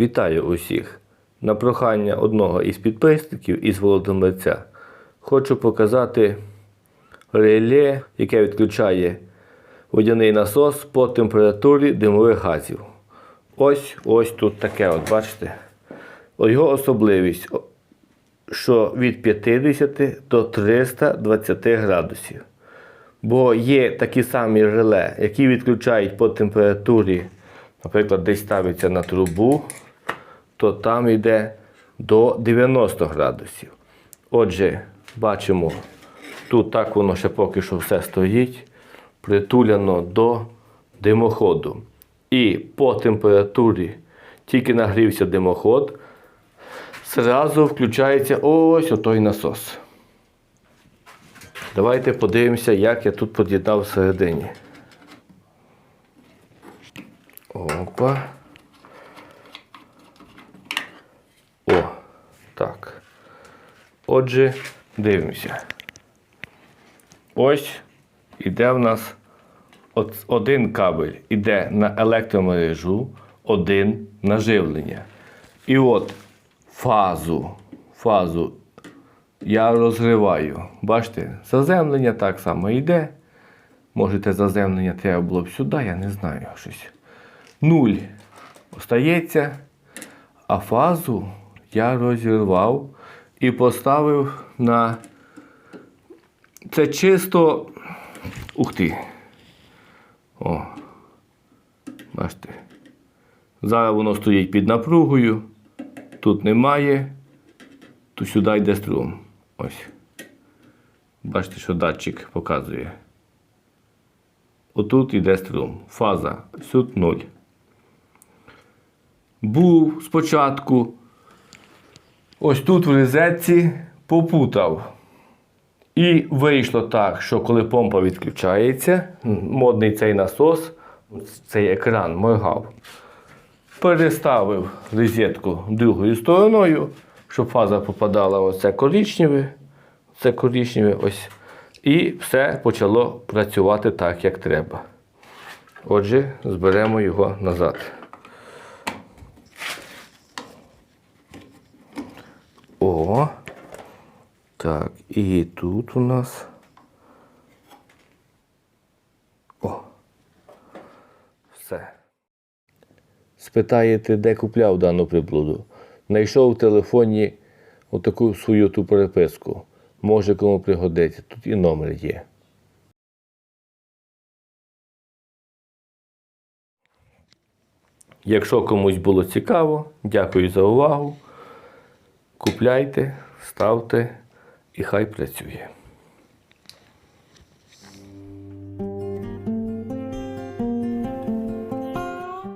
Вітаю усіх! На прохання одного із підписників із Володимирця хочу показати реле, яке відключає водяний насос по температурі димових газів. Ось ось тут таке, от бачите. Його особливість, що від 50 до 320 градусів. Бо є такі самі реле, які відключають по температурі, наприклад, десь ставиться на трубу, то там йде до 90 градусів. Отже, бачимо, тут так воно ще поки що все стоїть, притуляно до димоходу. І по температурі тільки нагрівся димоход, зразу включається ось отой насос. Давайте подивимося, як я тут під'єднав всередині. Опа. О, так. Отже, дивимося. Ось іде в нас один кабель іде на електромережу, один на живлення. І от фазу, фазу я розриваю. Бачите, заземлення так само йде. Можете заземлення треба було б сюди, я не знаю щось. Нуль остається, а фазу я розірвав і поставив на. Це чисто. Ух ти. О. Бачите. Зараз воно стоїть під напругою. Тут немає. То сюди йде струм. Ось. Бачите, що датчик показує. Отут йде струм. Фаза. Тут 0. Був спочатку. Ось тут в розетці попутав. І вийшло так, що коли помпа відключається, модний цей насос, цей екран моргав. Переставив розетку другою стороною, щоб фаза попадала оце коричневе, це коричневе ось. І все почало працювати так, як треба. Отже, зберемо його назад. О, так, і тут у нас. О. Все. Спитаєте, де купляв дану приблуду? Знайшов в телефоні отаку свою ту переписку. Може кому пригодиться. Тут і номер є. Якщо комусь було цікаво, дякую за увагу. Купляйте, ставте і хай працює.